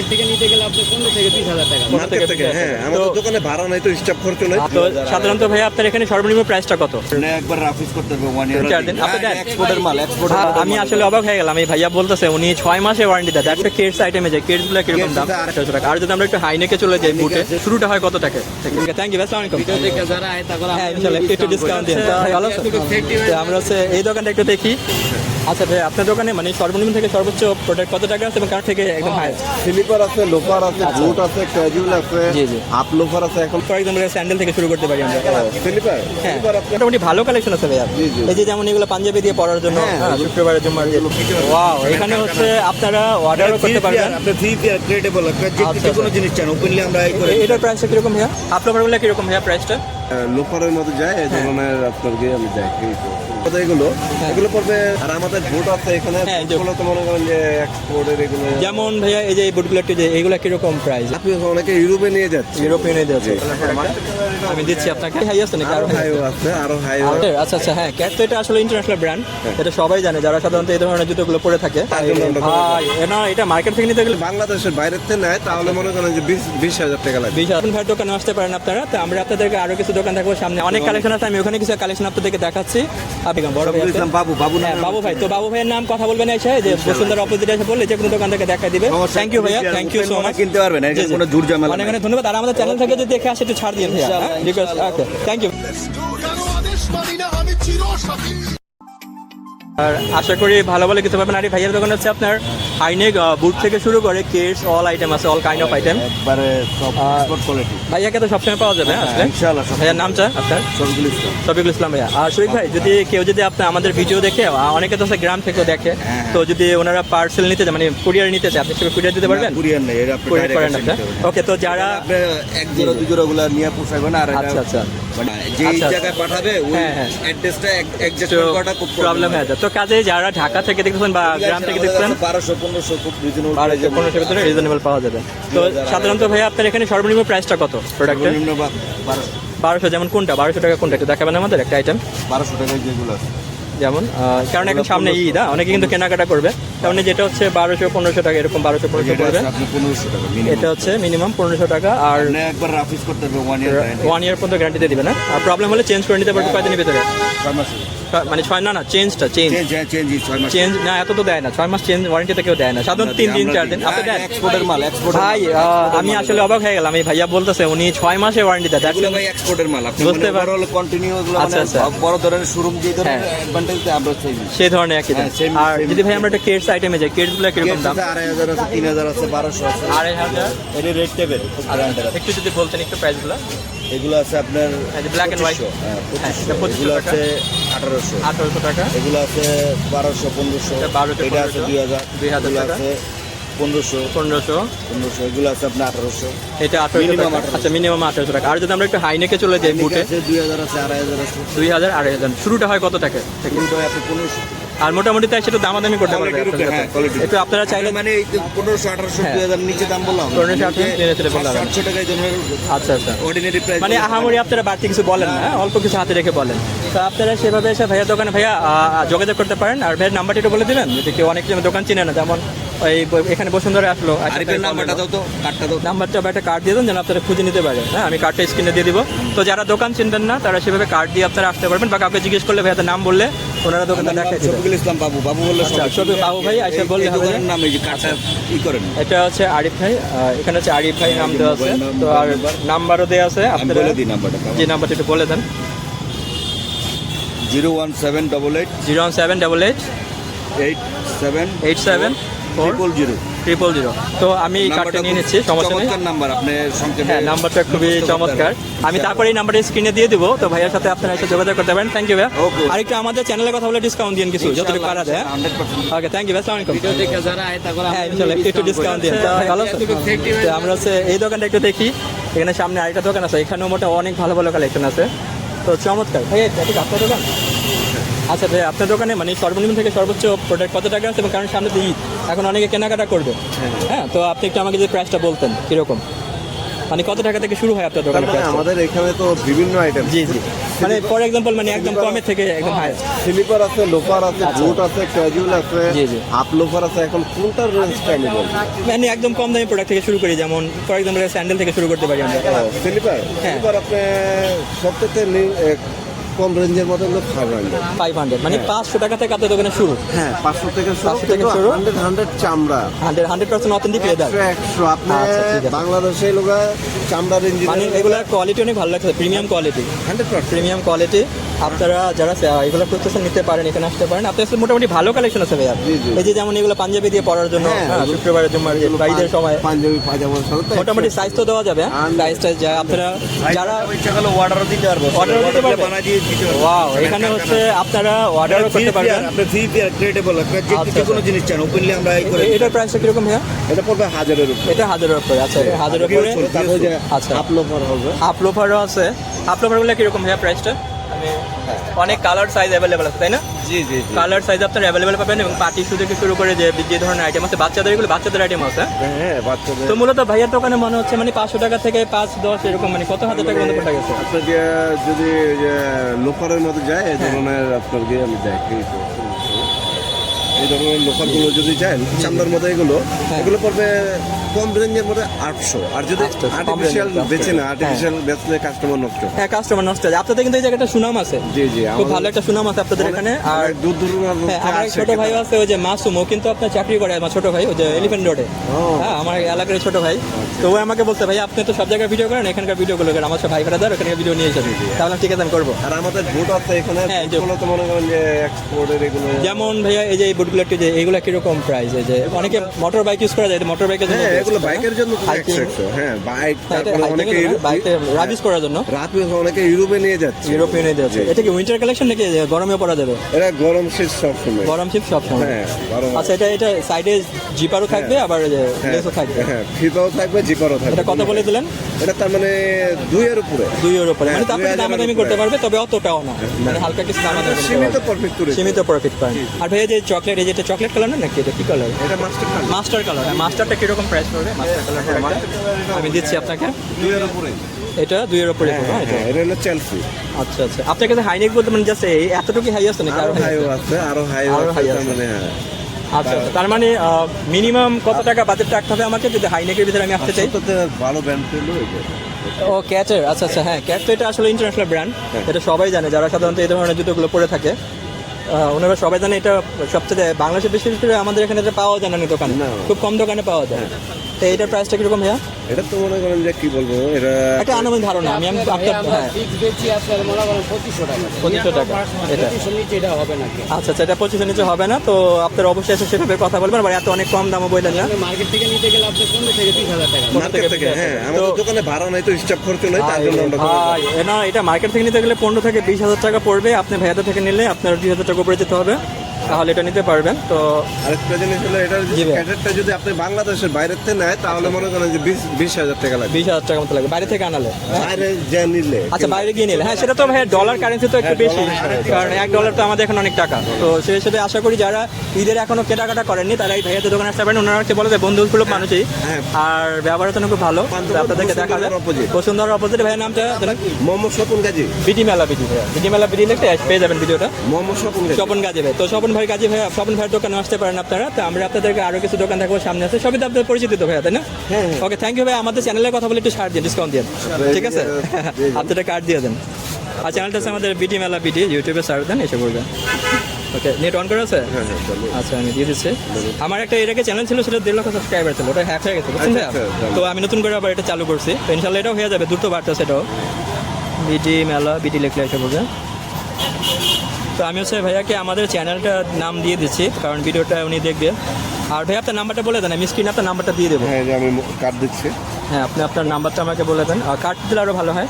এর থেকে নিতে গেলে আপনার পনেরো থেকে বিশ হাজার টাকা। মার্কেট থেকে হ্যাঁ আমাদের দোকানে ভাড়া নাই তো স্টাফ খরচ নাই। তো সাধারণত ভাইয়া আপনার এখানে সর্বনিম্ন প্রাইসটা কত? একবার রাফিজ করতে হবে ওয়ান ইয়ার চার দিন। আপনি দেন। এক্সপোর্টের মাল এক্সপোর্টের আমি আসলে অবাক হয়ে গেলাম। এই ভাইয়া বলতেছে উনি ছয় মাসে ওয়ারেন্টি দেয়। একটা কেটস আইটেমে যায় কেটসগুলো কীরকম দাম? টাকা। আর যদি আমরা একটু হাইনেকে চলে যাই বুটে শুরুটা হয় কত টাকা থ্যাংক ইউ আসসালামু আলাইকুম ভিডিও দেখে যারা আয় তা হ্যাঁ ইনশাআল্লাহ একটু একটু ডিসকাউন্ট দিন। ভালো আমরা হচ্ছে এই দোকানটা একটু দেখি। আচ্ছা ভাই আপনার দোকানে মানে সর্বনিম্ন থেকে সর্বোচ্চ প্রোডাক্ট কত টাকা আছে এবং কার থেকে একদম হাই স্লিপার আছে লোফার আছে বুট আছে ক্যাজুয়াল আছে জি, জি। হাফ লোফার আছে এখন। ফর এক্সাম্পল স্যান্ডেল থেকে শুরু করতে পারি আমরা। স্লিপার হ্যাঁ। স্লিপার আছে। মোটামুটি ভালো কালেকশন আছে জি। এই যে যেমন এগুলো পাঞ্জাবি দিয়ে পরার জন্য হ্যাঁ, হ্যাঁ, শুক্রবারের জন্য ওয়াও এখানে হচ্ছে আপনারা অর্ডারও করতে পারবেন। আপনি থ্রি পিয়ার ক্রেডিবল আচ্ছা, যে কোনো জিনিস চান ওপেনলি আমরা এই করে এটার প্রাইসটা কীরকম ভাইয়া? আপনারগুলো কীরকম ভাইয়া প্রাইসটা লোফারের মতো যায় এই ধরনের আপনার গিয়ে আমি যাই কথা এগুলো এগুলো পড়বে আর আমাদের বুট আছে এখানে হ্যাঁ, এগুলো তো মনে করেন যে এক্সপোর্টের এগুলো যেমন ভাইয়া এই যে বুটগুলো একটু যে এইগুলো কীরকম প্রাইস আপনি অনেকে ইউরোপে নিয়ে যাচ্ছে ইউরোপে নিয়ে আছে আমি দিচ্ছি আপনাকে। হাই আছে নাকি? আরও হাইও আছে। আরও হাইও আচ্ছা আচ্ছা হ্যাঁ ক্যাট তো এটা আসলে ইন্টারন্যাশনাল ব্র্যান্ড এটা সবাই জানে যারা সাধারণত এই ধরনের জুতোগুলো পরে থাকে। ভাই না এটা মার্কেট থেকে নিতে গেলে বাংলাদেশের বাইরের থেকে নেয় তাহলে মনে করেন যে বিশ বিশ হাজার টাকা লাগবে বিশ হাজার। ভাইয়ের দোকানে আসতে পারেন আপনারা। তো আমরা আপনাদেরকে আরও কিছু দোকান থাকব সামনে। অনেক কালেকশন আছে আমি ওখানে কিছু কালেকশন আপনাদেরকে দেখাচ্ছি। আপনি বড় ভাই বাবু বাবু হ্যাঁ বাবু ভাই। তো বাবু ভাইয়ের নাম কথা বলবেন এসে যে বসুন্ধরা অপোজিটে এসে বললে যে কোনো দোকান থেকে দেখা দিবে। থ্যাংক ইউ ভাইয়া থ্যাংক ইউ সো মাচ কিনতে পারবেন কোনো জোর ঝামেলা অনেক অনেক ধন্যবাদ। আর আমাদের চ্যানেল থেকে যদি দেখে আসে একটু ছাড় দিন ভাইয়া রিকোয়েস্ট ওকে থ্যাংক ইউ আর আশা করি ভালো ভালো কিছু পাবেন। আর ভাইয়ের দোকান হচ্ছে আপনার হাইনেক বুট থেকে শুরু করে কেটস অল আইটেম আছে অল কাইন্ড অফ আইটেম একবারে সব এক্সপোর্ট কোয়ালিটি ভাইয়াকে তো সবসময় পাওয়া যাবে হ্যাঁ, আসলে? ইনশাআল্লাহ ভাইয়ার নামটা আপনার সবগুলো ইসলাম। শফিকুল ইসলাম ভাইয়া। আর শরীফ ভাই যদি কেউ যদি আপনার আমাদের ভিডিও দেখে অনেকে তো গ্রাম থেকেও দেখে তো যদি ওনারা পার্সেল নিতে মানে কুরিয়ার নিতে চায় আপনি সেটা কুরিয়ার দিতে পারবেন? কুরিয়ার নেই এটা আপনি direct করেন আপনি ওকে তো যারা আপনি এক জোড়া দুই জোড়া গুলা নিয়ে পোষাবেন আর আচ্ছা, আচ্ছা। মানে যে আচ্ছা, জায়গায় পাঠাবে ওই হ্যাঁ, হ্যাঁ। অ্যাড্রেসটা অ্যাডজাস্ট করাটা খুব প্রবলেম হয়ে যায় তো কাজে যারা ঢাকা থেকে দেখতেছেন বা গ্রাম থেকে দেখছেন বারোশো পনেরোশো খুব রিজনেবল বারোশো পনেরোশো ভিতরে রিজনেবল পাওয়া যাবে। তো সাধারণত ভাইয়া আপনার এখানে সর্বনিম্ন প্রাইসটা কত প্রোডাক্টের বারোশো যেমন কোনটা? বারোশো টাকা কোনটা? একটু দেখাবেন আমাদের একটা আইটেম বারোশো টাকায় যেগুলো আছে। যেমন কারণ এখন সামনে ঈদ হ্যাঁ? অনেকে কিন্তু কেনাকাটা করবে। কারণ যেটা হচ্ছে বারোশো পনেরোশো টাকা এরকম বারোশো পনেরোশো পড়বে। টাকা এটা হচ্ছে মিনিমাম পনেরোশো টাকা আর একবার রাফিজ করতে হবে ওয়ান ইয়ার ওয়ান ইয়ার পর্যন্ত গ্যারান্টি দিয়ে দিবে না আর প্রবলেম হলে চেঞ্জ করে নিতে পারবে কয়দিনের ভিতরে? মানে ছয় না না চেঞ্জটা চেঞ্জ চেঞ্জ হ্যাঁ না এত তো দেয় না ছয় মাস চেঞ্জ ওয়ারেন্টিতে কেউ দেয় না। সাধারণত তিন দিন চার দিন। আপনি দেন। এক্সপোর্টের মাল এক্সপোর্ট ভাই আমি আসলে অবাক হয়ে গেলাম। এই ভাইয়া বলতেছে উনি ছয় মাসে ওয়ারেন্টি দেয়। এগুলো ভাই এক্সপোর্টের মাল আপনি বুঝতে পার- কন্টিনিউ আচ্ছা, মানে আচ্ছা। বড় ধরনের শোরুম যে ধরনের হ্যাঁ। অ্যাডভান্টেজ আমরা চাই সেই ধরনের একই দাম। হ্যাঁ, আর যদি ভাই আমরা একটা কেটস আইটেমে যাই কেটসগুলো কীরকম দাম? আছে তিন হাজার আছে বারোশো আছে। আড়াই হাজার। এটা রেড টেবিল একটু যদি বলতেন একটু প্রাইসগুলো। এগুলো আছে আপনার ব্ল্যাক এন্ড হোয়াইট 2500, হ্যাঁ, হ্যাঁ, এটা 2500 এগুলো আছে আঠারোশো। আঠারোশো টাকা। এগুলো আছে বারোশো পনেরোশো। এটা 1200, এটা আছে দুই হাজার। 2000 এগুলো আছে পনেরোশো। পনেরোশো। পনেরোশো। এগুলো আছে আপনার আঠারোশো। এটা 1800 আচ্ছা মিনিমাম আঠারোশো টাকা। আর যদি আমরা একটু হাইনেকে চলে যাই বুটে দুই হাজার আছে আড়াই হাজার আছে। দুই হাজার আড়াই হাজার। শুরুটা হয় কত টাকা আপনি পনেরোশো। আর মোটামুটি তাই সেটা দামাদামি করতে পারবে হ্যাঁ, একটু আপনারা চাইলে মানে পনেরোশো আঠারোশো হ্যাঁ। দুই হাজার নিচে দাম বললাম 1500, 1800 নিচে ছেড়ে বললাম। টাকায় আচ্ছা আচ্ছা অর্ডিনারি প্রাইস মানে আহামরি আপনারা বাড়তি কিছু বলেন না হ্যাঁ? অল্প কিছু হাতে রেখে বলেন তো আপনারা সেভাবে এসে ভাইয়ার দোকানে ভাইয়া যোগাযোগ করতে পারেন আর ভাইয়ের নাম্বারটা একটু বলে দিলেন যদি কেউ অনেক দোকান চিনে না যেমন ব- এখানে বসুন্ধরা আসলো আচ্ছা, আরিফের নাম্বারটা দাও তো কার্ডটা দাও। নাম্বারটা একটা কার্ড দিয়ে দেন যেন আপনারা খুঁজে নিতে পারেন। হ্যাঁ আমি কার্ডটা স্ক্রিনে দিয়ে দিব। তো যারা দোকান চিনতেন না তারা সেভাবে কার্ড দিয়ে আপনারা আসতে পারবেন বা কাউকে জিজ্ঞেস করলে ভাইয়াদের নাম বললে ওনারা দোকানটা দেখাই শফিকুল ইসলাম বাবু। বাবু বললে আচ্ছা, শফিক বাবু ভাই, আচ্ছা, এই- বললে হবে নাম এই যে কার্ডটা ই করেন। এটা হচ্ছে আরিফ ভাই এখানে হচ্ছে আরিফ ভাই নাম দেওয়া আছে। তো আর নাম্বারও দেওয়া আছে আপনারা বলে দিই নাম্বারটা যে নাম্বারটা একটু বলে দেন। Zero one seven double eight zero one seven double eight eight seven eight seven triple zero triple zero তো আমি কার্ডটা নিয়ে নিচ্ছি সমস্যা নেই। নাম্বার আপনি সংক্ষেপে হ্যাঁ নাম্বারটা খুবই চমৎকার। আমি তারপরে এই নাম্বারটা স্ক্রিনে দিয়ে দিব তো ভাইয়ের সাথে আপনারা এসে যোগাযোগ করতে পারেন। থ্যাংক ইউ ভাই. আরেকটু আমাদের চ্যানেলের কথা বলে ডিসকাউন্ট দিন কিছু যতটুকু পারা যায় ওকে থ্যাংক ইউ আসসালামু আলাইকুম। ভিডিও দেখে যারা আয় তা হ্যাঁ ইনশাআল্লাহ একটু একটু ডিসকাউন্ট দিন। ভালো তো আমরা হচ্ছে এই দোকানটা একটু দেখি এখানে সামনে আরেকটা দোকান আছে এখানেও মোটা অনেক ভালো ভালো কালেকশন আছে। তো চমৎকার। ভাই এটা কি আপনার দোকান? আচ্ছা ভাই আপনার দোকানে মানে সর্বনিম্ন থেকে সর্বোচ্চ প্রোডাক্ট কত টাকা আছে? এবং কারণ সামনে ঈদ এখন অনেকে কেনাকাটা করবে। হ্যাঁ। তো আপনি একটু আমাকে যে প্রাইসটা বলতেন কীরকম? মানে কত টাকা থেকে শুরু হয় আপনার দোকানে মানে আমাদের এখানে তো বিভিন্ন আইটেম জি জি। মানে ফর এক্সাম্পল মানে একদম কমে থেকে একদম হাই স্লিপার আছে লোফার আছে বুট আছে ক্যাজুয়াল আছে জি, জি। হাফ লোফার আছে এখন কোনটার রেঞ্জটা আমি বলব? মানে একদম কম দামি প্রোডাক্ট থেকে শুরু করি যেমন ফর এক্সাম্পল স্যান্ডেল থেকে শুরু করতে পারি আমরা। স্লিপার হ্যাঁ। স্লিপার আপনি সবথেকে কম রেঞ্জের মতো হলো ফাইভ হান্ড্রেড ফাইভ হান্ড্রেড মানে পাঁচশো টাকা থেকে আপনার দোকানে শুরু? হ্যাঁ পাঁচশো থেকে 500 থেকে শুরু। হান্ড্রেড হান্ড্রেড চামড়া। Hundred hundred percent authentic leather একশো আপনার আপনি আচ্ছা, বাংলাদেশে লোক চামড়া রেঞ্জের মানে এগুলোর কোয়ালিটি অনেক ভালো লাগছে premium quality hundred premium quality আপনারা যারা এগুলো খুঁজতেছেন নিতে পারেন এখানে আসতে পারেন। আপনার কাছে মোটামুটি ভালো কালেকশন আছে ভাইয়া। এই যে যেমন এগুলো পাঞ্জাবি দিয়ে পরার জন্য হ্যাঁ, হ্যাঁ, শুক্রবারের জন্য বাইদের সময়। পাঞ্জাবি পায়জামার সাথে মোটামুটি সাইজ তো দেওয়া যাবে সাইজ টাইজ যা আপনারা যারা ইচ্ছা করলে অর্ডারও দিতে পারব। Order দিতে পারবে? বানা দিয়ে দিতে পারব। ওয়াও এখানে হচ্ছে আপনারা অর্ডারও করতে পারবেন। আপনি ফ্রি পিয়ার ক্রেডিবল যে কোনো আচ্ছা। জিনিস চান ওপেনলি আমরা এই করে এ- এটার প্রাইসটা কীরকম ভাইয়া? এটা পড়বে হাজারের উপর। এটা হাজারের উপরে আচ্ছা এটা হাজারের উপরে। আচ্ছা। হাফ লোফার হবে। হাফ লোফারও আছে। হাফ লোফারগুলো কীরকম ভাইয়া প্রাইসটা অনেক কালার সাইজ অ্যাভেলেবেল আছে তাই না? জি জি কালার সাইজ আপনার অ্যাভেলেবেল পাবেন এবং পার্টি শু থেকে শুরু করে যে যে ধরনের আইটেম আছে বাচ্চাদের এগুলো বাচ্চাদের আইটেম আছে হ্যাঁ? বাচ্চাদের। তো মূলত ভাইয়ের দোকানে মনে হচ্ছে মানে পাঁচশো টাকা থেকে পাঁচ দশ এরকম মানে কত হাজার টাকা পর্যন্ত গেছে? আপনার যে যদি লোফারের মধ্যে যায় এই ধরনের আপনার গিয়ে আমি তো। এই ধরনের লোফারগুলো যদি যায় চামড়ার মধ্যে এগুলো হ্যাঁ। এগুলো পড়বে কম রেঞ্জের মধ্যে আটশো। আর যদি আর্টিফিশিয়াল range, না। আর্টিফিশিয়াল বেচলে কাস্টমার নষ্ট। হ্যাঁ কাস্টমার নষ্ট হয় আপনাদের কিন্তু এই জায়গাটা সুনাম আছে। জি জি খুব ভালো একটা সুনাম আছে আপনাদের এখানে। আর দূর দূর হ্যাঁ আমার ছোট ভাই আছে ওই যে মাসুম ও কিন্তু আপনার চাকরি করে আমার ছোট ভাই ওই যে এলিফেন্ট রোডে হ্যাঁ আমার এলাকার ছোট ভাই। তো ও আমাকে বলতে ভাই আপনি তো সব জায়গায় ভিডিও করেন এখানকার ভিডিও গুলো করেন। আমার সব ভাই ভাড়া ওখানে ভিডিও নিয়ে যাবেন। তাহলে ঠিক আছে আমি করব। আর আমাদের ভোট আছে এখানে হ্যাঁ, তো মনে করেন যে এক্সপোর্টের এগুলো যেমন ভাইয়া এই যে এই বুটগুলো যে এইগুলো কীরকম প্রাইস এই যে অনেকে মোটর বাইক ইউজ করা যায় মোটর বাইকের জন্য হ্যাঁ এগুলো বাইকের জন্য হ্যাঁ বাইক হ্যাঁ, তারপরে অনেকে এর ইউরোপ- করার জন্য। রাত অনেকে ইউরোপে নিয়ে যাচ্ছে। ইউরোপিয়ান আছে এটা কি উইন্টার কালেকশন নাকি গরমে পরা যাবে? এটা গরম শীত সব সময়। গরম শীত সব সময়। হ্যাঁ আচ্ছা এটা এটা সাইডে জিপারও থাকবে আবার হ্যাঁ, লেসও থাকবে? হ্যাঁ ফিতাও থাকবে জিপারও থাকবে। এটা কত বলে দিলেন? এটা তার মানে দুইয়ের উপরে। দুই ইউরো পরে হ্যাঁ, মানে দুই হাজারের দামাদামি করতে পারবে তবে অতটাও না। মানে হালকা কিছু দামাদামি সীমিত প্রফিট করে সীমিত প্রফিট পান আর ভাইয়া যে চকলেট এই যেটা চকলেট কালার না নাকি? এটা কি কালার এটা মাস্টার কার্ড মাস্টার কালার মাস্টারটা কীরকম প্রাইস মাস্টার আমি দিচ্ছি আপনাকে। দুইয়ের উপরে। এটা দুইয়ের উপরে পড়বে হ্যাঁ হ্যাঁ, এটা। হ্যাঁ, হলো চেলসি আচ্ছা আচ্ছা। আপনার কাছে হাইনেক বলতে মানে জাস্ট এই এতটুকু হাই আছে নাকি? আরও হাইও আছে? আরও আরও আছে। মানে হ্যাঁ। আচ্ছা আচ্ছা। তার মানে মিনিমাম কত টাকা বাজেট রাখতে হবে আমাকে? যদি হাইনেকের ভিতরে আমি আসতে চাই। ভালো ব্র্যান্ড ও ক্যাটের আচ্ছা আচ্ছা। হ্যাঁ ক্যাট তো এটা আসলে ইন্টারন্যাশনাল ব্র্যান্ড হ্যাঁ। এটা সবাই জানে। যারা সাধারণত এই ধরনের জুতোগুলো পরে থাকে ওনারা সবাই জানে এটা সবচেয়ে বাংলাদেশে বিশেষ করে আমাদের এখানে এটা পাওয়া যায় না দোকানে খুব কম দোকানে পাওয়া যায়। তো এইটার প্রাইসটা কীরকম ভাইয়া? এটা তো মনে করেন যে কি বলব এটা একটা আনুমানিক ধারণা আমি আমি আপনার হ্যাঁ। ফিক্স বেচি আপনার মনে করেন পঁচিশশো টাকা। পঁচিশশো টাকা এটা। নিচে এটা হবে নাকি? আচ্ছা আচ্ছা এটা পঁচিশের নিচে হবে না তো আপনার অবশ্যই এসে সেভাবে কথা বলবেন আবার এত অনেক কম দামও বললেন না। মার্কেট থেকে নিতে গেলে আপনি পনেরো থেকে বিশ হাজার টাকা। মার্কেট থেকে হ্যাঁ আমাদের দোকানে ভাড়া নাই তো খরচ নাই তার জন্য আমরা ভাই, না এটা মার্কেট থেকে নিতে গেলে পনেরো থেকে বিশ হাজার টাকা পড়বে আপনি ভাইয়াদের থেকে নিলে আপনার দুই হাজার টাকা উপরে যেতে হবে। তাহলে এটা নিতে পারবেন তো আরেকটা জিনিস হলো ভাই। ক্যাডেটটা যদি আপনি বাংলাদেশের বাইরের থেকে নেয় তাহলে মনে করেন যে বিশ বিশ হাজার টাকা লাগবে। বিশ হাজার টাকা মতো লাগবে। বাইরে থেকে আনালে? বাইরে যে নিলে আচ্ছা বাইরে গিয়ে নিলে। হ্যাঁ সেটা তো ভাই ডলার কারেন্সি তো একটু হ্যাঁ, বেশি। কারণ এক ডলার তো আমাদের এখন অনেক টাকা। তো সেই হিসেবে আশা করি যারা ঈদের এখনও কেনাকাটা করেননি তারা এই ভাইয়াদের দোকানে আসতে পারেন। ওনারা হচ্ছে বলে যে বন্ধু সুলভ মানুষই। হ্যাঁ। আর ব্যবহার তো খুব ভালো। আপনাদেরকে দেখা যায় বসুন্ধরার অপোজিট ভাইয়ের নামটা মোহাম্মদ স্বপন গাজী। বিডি মেলা বিডি ভাইয়া। বিডি মেলা বিডি লিখতে পেয়ে যাবেন ভিডিওটা। মোহাম্মদ স্বপন গাজী। স্বপন গাজী ভাই। তো স্বপন ভাই গাজী ভাই স্বপন ভাইয়ের দোকানে আসতে পারেন আপনারা। তো আমরা আপনাদেরকে আরও কিছু দোকান থাকব সামনে আছে। সবই তো আপনাদের পরিচিত তো ভাইয়া তাই না। ওকে থ্যাংক ইউ ভাই আমাদের চ্যানেলের কথা বলে একটু ছাড় দিন ডিসকাউন্ট দিন। ঠিক আছে। আপনাদের কার্ড দিয়ে দেন। আর চ্যানেলটা আছে আমাদের বিডি মেলা বিডি ইউটিউবে সার্চ দেন এসে করবে ওকে নেট অন করা আছে? হ্যাঁ হ্যাঁ আচ্ছা আমি দিয়ে দিচ্ছি। আমার একটা এর আগে চ্যানেল ছিল সেটা দেড় লক্ষ সাবস্ক্রাইবার ছিল ওটা হ্যাক হয়ে গেছে বুঝছেন ভাইয়া? আচ্ছা, আচ্ছা, তো আমি নতুন করে আবার এটা চালু করছি। ইনশাল্লাহ এটাও হয়ে যাবে দ্রুত বাড়তে সেটাও বিডি মেলা বিডি লিখলে এসে বলবে তো আমি হচ্ছে ভাইয়াকে আমাদের চ্যানেলটার নাম দিয়ে দিচ্ছি কারণ ভিডিওটা উনি দেখবে। আর ভাই আপনার নাম্বারটা বলে দেন আমি স্ক্রিনে আপনার নাম্বারটা দিয়ে দেবো। হ্যাঁ যে আমি কার্ড দিচ্ছি। হ্যাঁ আপনি আপনার নাম্বারটা আমাকে বলে দেন আর কার্ড দিলে আরও ভালো হয়।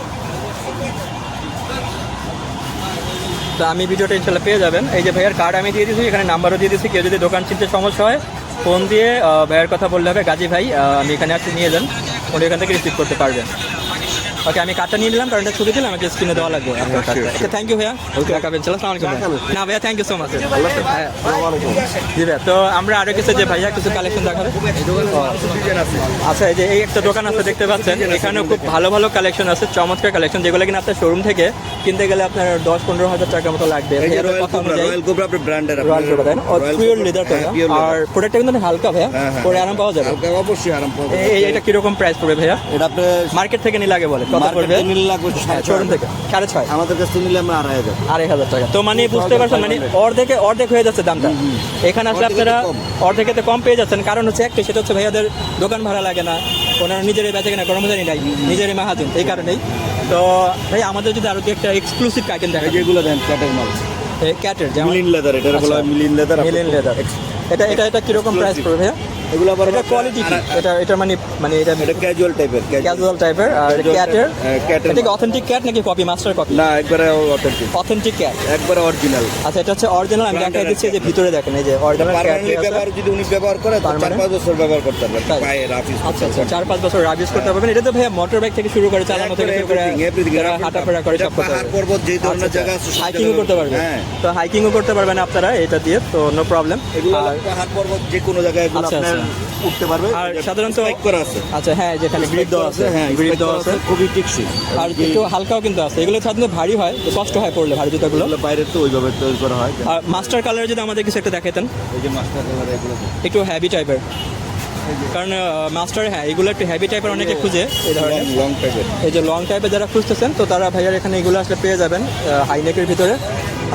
তো আমি ভিডিওটা ইনশাল্লাহ পেয়ে যাবেন। এই যে ভাইয়ার কার্ড আমি দিয়ে দিয়েছি এখানে নাম্বারও দিয়ে দিয়েছি কেউ যদি দোকান চিনতে সমস্যা হয় ফোন দিয়ে ভাইয়ার কথা বললে হবে গাজী ভাই আমি এখানে আসতে নিয়ে যান উনি এখান থেকে রিসিভ করতে পারবেন। ওকে আমি কার্ডটা নিয়ে নিলাম কারণ এটা ছবি দিলাম আমাকে স্ক্রিনে দেওয়া লাগবে। আপনার কার্ডটা sure. থ্যাংক ইউ ভাইয়া। দেখাবেন চলো আসসালামু আলাইকুম না ভাইয়া থ্যাংক ইউ সো মাচ জি ভাইয়া তো আমরা আরও কিছু যে ভাইয়া কিছু কালেকশন দেখাবে। আচ্ছা এই যে এই একটা দোকান আছে দেখতে পাচ্ছেন। এখানেও খুব ভালো ভালো কালেকশন আছে চমৎকার কালেকশন যেগুলো কিনা আপনার শোরুম থেকে কিনতে গেলে আপনার দশ পনেরো হাজার টাকার মতো লাগবে। হ্যাঁ। আর প্রোডাক্টটা কিন্তু হালকা ভাইয়া। হ্যাঁ, হ্যাঁ। পরে আরাম পাওয়া যাবে। অবশ্যই আরাম এটা কীরকম প্রাইস পড়বে ভাইয়া? এটা আপনি মার্কেট থেকে নিলে আগে বলে কত পড়বে? থেকে নিলে শোরুম থেকে সাড়ে ছয়। আমাদের কাছ নিলে আমরা আড়াই হাজার। আড়াই হাজার টাকা। তো মানে বুঝতে পারছেন মানে অর্ধেকে অর্ধেক হয়ে যাচ্ছে দামটা। এখানে আসলে আপনারা কম। অর্ধেকেতে কম পেয়ে যাচ্ছেন। কারণ হচ্ছে একটা সেটা হচ্ছে ভাইয়াদের দোকান ভাড়া লাগে না। ওনারা নিজেরই বেচে কেনা কর্মচারী নাই। নিজেরই মাহাজন এই কারণেই। তো ভাই আমাদের যদি আরও একটা এক্সক্লুসিভ আইটেম দেখা যেগুলো দেন ক্যাটের মাল। ক্যাটের যেমন মিলিন লেদার এটা বলা হয় আচ্ছা। মিলিন লেদার মিলিয়ন লেদার এটা এটা এটা কীরকম প্রাইস পড়বে ভাইয়া? এগুলো আবার এটা কোয়ালিটি কি? এটা এটা মানে মানে এটা এটা ক্যাজুয়াল টাইপের ক্যাজুয়াল টাইপের আর ক্যাটের হ্যাঁ, এর এটা কি অথেন্টিক ক্যাট নাকি কপি মাস্টার কপি না একবারে অথেন্টিক অথেন্টিক ক্যাট একবারে অরিজিনাল আচ্ছা এটা হচ্ছে অরিজিনাল আমি দেখাই দিচ্ছি যে ভিতরে দেখেন এই যে অরিজিনাল পার্মানেন্টলি ব্যবহার যদি উনি ব্যবহার করে তার চার Permanent? পাঁচ বছর ব্যবহার করতে তাই? পায়ে রাফিস আচ্ছা আচ্ছা চার পাঁচ বছর রাবিস করতে পারবেন। এটা তো ভাইয়া মোটর বাইক থেকে শুরু করে চালানো থেকে শুরু করে হাঁটাফেরা করে সব করতে পাহাড় পারবে পর্বত যে ধরনের জায়গা আছে সব হাইকিংও করতে পারবে হ্যাঁ। তো হাইকিংও করতে পারবেন আপনারা এটা দিয়ে তো নো প্রবলেম এগুলো পাহাড় পর্বত যে কোনো জায়গায় এগুলো আচ্ছা, আপনার আচ্ছা। উঠতে পারবে। আর সাধারণত Spike করা আছে। আচ্ছা হ্যাঁ যেখানে দেওয়া আছে হ্যাঁ গ্রিপ দেওয়া আছে খুবই টিকসই। আর একটু হালকাও কিন্তু আছে। এগুলো সাধারণত ভারী হয় তো কষ্ট হয় পড়লে ভারী জুতাগুলো। এগুলো বাইরে তো ওইভাবে তৈরি করা হয়। আর মাস্টার কালার যদি আমাদের কিছু একটা দেখাতেন এই যে মাস্টার কালার এগুলো। একটু হ্যাভি টাইপের কারণ মাস্টার হ্যাঁ এগুলো একটু হ্যাভি টাইপের অনেকে খুঁজে এই ধরনের। লং টাইপের এই যে লং টাইপের যারা খুঁজতেছেন তো তারা ভাইয়ার এখানে এগুলো আসলে পেয়ে যাবেন হাইনেকের ভিতরে।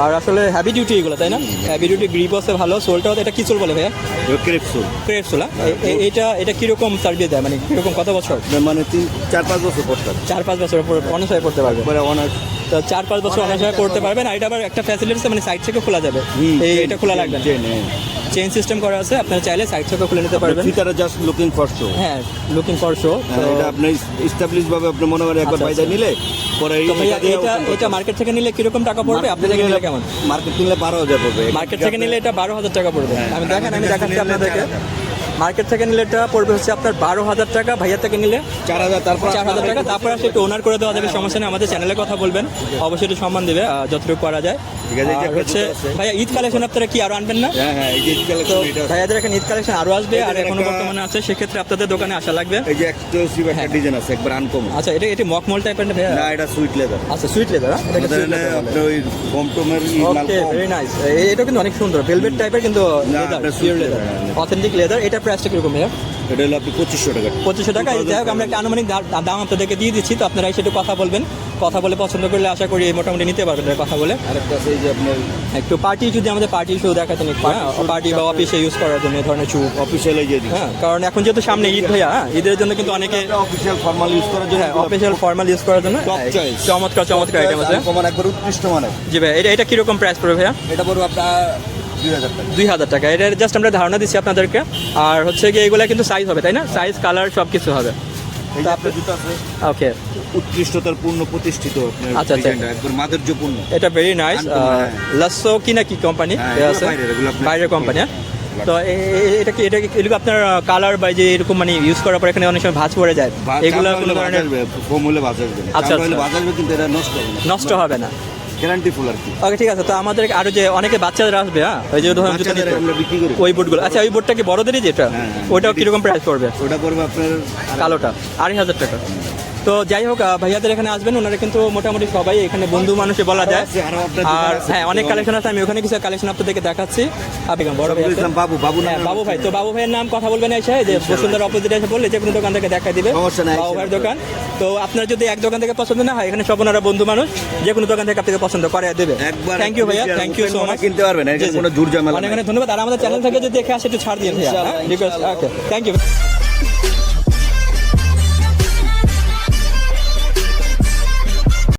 আর আসলে হ্যাভি ডিউটি এগুলো তাই না? হ্যাভি ডিউটি গ্রিপ আছে ভালো। সোলটাও এটা কি সোল বলে ভাইয়া? ক্রেপসুল ক্রেপসোলা এটা এটা কীরকম সার্ভিস দেয়? মানে কীরকম কত বছর? মানে তিন চার পাঁচ বছর পড়তে চার পাঁচ বছর পরে অনার্স হয়ে পড়তে পারবে। পরে অনার্স তো চার পাঁচ বছর অনার্স হয়ে পড়তে পারবেন আর এটা আবার একটা ফ্যাসিলিটিস মানে সাইড থেকে খোলা যাবে। এই এটা খোলা লাগবে চেইন সিস্টেম করা আছে আপনারা চাইলে সাইড থেকে খুলে নিতে পারবেন। ফিতারা জাস্ট লুকিং ফর শো হ্যাঁ লুকিং ফর শো এটা আপনি এস্টাবলিশ ভাবে আপনি মনে করেন একবার আচ্ছা, বাইদা আচ্ছা। নিলে পরে এটা এটা মার্কেট থেকে নিলে কি রকম টাকা পড়বে? আপনি থেকে নিলে কেমন? মার্কেট কিনলে বারো হাজার পড়বে। মার্কেট থেকে নিলে এটা বারো হাজার টাকা পড়বে। হ্যাঁ, আমি দেখেন আমি দেখাচ্ছি আপনাদেরকে। মার্কেট থেকে নিলে এটা পড়বে হচ্ছে আপনার বারো হাজার টাকা ভাইয়া থেকে নিলে চার হাজার তারপর চার হাজার টাকা। তারপর আসলে একটু ওনার করে দেওয়া যাবে সমস্যা নেই আমাদের চ্যানেলে কথা বলবেন। অবশ্যই একটু সম্মান দেবে যতটুকু করা যায়। হচ্ছে ভাইয়া ঈদ কালেকশন আপনারা কি আরও আনবেন না? হ্যাঁ হ্যাঁ এটা। ভাইয়াদের এখানে ঈদ কালেকশন আরও আসবে আর এখনও বর্তমানে আছে সেক্ষেত্রে আপনাদের দোকানে আসা লাগবে। এই যে এক্সক্লুসিভ একটা ডিজাইন আছে একবার আনকমন আচ্ছা এটা এটি মকমল টাইপের না ভাইয়া? না এটা সুইট লেদার আচ্ছা সুইট লেদার আপনার ওই কম। ওকে ভেরি নাইস এটা কিন্তু অনেক সুন্দর। ভেলভেট টাইপের কিন্তু লেদার এটা হ্যাঁ। অথেন্টিক লেদার এটা প্রাইসটা কীরকম ভাইয়া? এটা হলো আপনি পঁচিশশো টাকা। পঁচিশশো টাকা? এই যাই হোক আমরা একটা আনুমানিক দাম আপনাদেরকে দিয়ে দিচ্ছি তো আপনারা এসে একটু কথা বলবেন। কথা বলে পছন্দ করলে আশা করি মোটামুটি নিতে পারবেন কথা বলে। আরেকটা এই যে আপনার একটু পার্টি যদি আমাদের পার্টি শু দেখাতেন একটু হ্যাঁ পার্টি বা অফিসে ইউজ করার জন্য এই ধরনের শু অফিসিয়াল হ্যাঁ কারণ এখন যেহেতু সামনে ঈদ ভাইয়া হ্যাঁ, ঈদের জন্য কিন্তু অনেকে অফিসিয়াল ফর্মাল ইউজ করার জন্য অফিসিয়াল ফর্মাল ইউজ করার জন্য হ্যাঁ. চমৎকার চমৎকার আইটেম আছে। একবার উৎকৃষ্ট মানের। জি ভাই এটা এটা কীরকম প্রাইস পড়বে ভাইয়া? এটা পড়বে আপনার দুই হাজার টাকা। এটা জাস্ট আমরা ধারণা দিচ্ছি আপনাদেরকে। আর হচ্ছে গিয়ে এগুলো কিন্তু সাইজ হবে তাই না? সাইজ কালার সব কিছু হবে ওকে উৎকৃষ্টতার পূর্ণ প্রতিষ্ঠিত আচ্ছা, আচ্ছা। একবার মাধুর্যপূর্ণ। এটা ভেরি নাইস। লাসো কি না কি কোম্পানি আছে। বাইরের, বাইরের কোম্পানি তো এটা কি এটা এগুলো আপনার কালার বা যে এরকম মানে ইউজ করার পর এখানে অনেক সময় ভাঁজ পড়ে যায়। এগুলো কোনো ধরনের ফোম হলে বাজ আসবে আচ্ছা, হলে আচ্ছা। আসবে কিন্তু এটা নষ্ট হবে না। নষ্ট হবে না। গ্যারান্টি ফুল আর কি। ওকে ঠিক আছে তো আমাদের আরও যে অনেকে বাচ্চাদের আসবে হ্যাঁ? ওই যে ধরুন জুতো নিতে। আমরা বিক্রি করি। ওই বুটগুলো আচ্ছা ওই বুটটা কি বড়দেরই যেটা হ্যাঁ, হ্যাঁ। ওইটাও কীরকম প্রাইস পড়বে? ওটা পড়বে আপনার কালোটা। আড়াই হাজার টাকা। তো যাই হোক ভাইয়াদের এখানে আসবেন ওনারা কিন্তু মোটামুটি সবাই এখানে বন্ধু মানুষে বলা যায়। আছে, আরও হ্যাঁ অনেক কালেকশন আছে আমি ওখানে কিছু কালেকশন আপনাদেরকে দেখাচ্ছি। বড় ভাই বাবু বাবু হ্যাঁ বাবু ভাই তো বাবু ভাইয়ের নাম কথা বলবেন এসে যে বসুন্ধরা অপোজিটে এসে বললে যে কোনো দোকান থেকে দেখা দিবে। বাবু ভাইয়ের দোকান। তো আপনার যদি এক দোকান থেকে পছন্দ না হয় এখানে সব ওনারা বন্ধু মানুষ যে কোনো দোকান থেকে আপনাকে পছন্দ করে দেবে। থ্যাংক ইউ ভাইয়া থ্যাংক ইউ সো মাচ কিনতে পারবেন, অনেক অনেক ধন্যবাদ। আর আমাদের চ্যানেল থেকে যদি দেখে আসে একটু ছাড় দিন ভাইয়া রিকোয়েস্ট ওকে থ্যাংক ইউ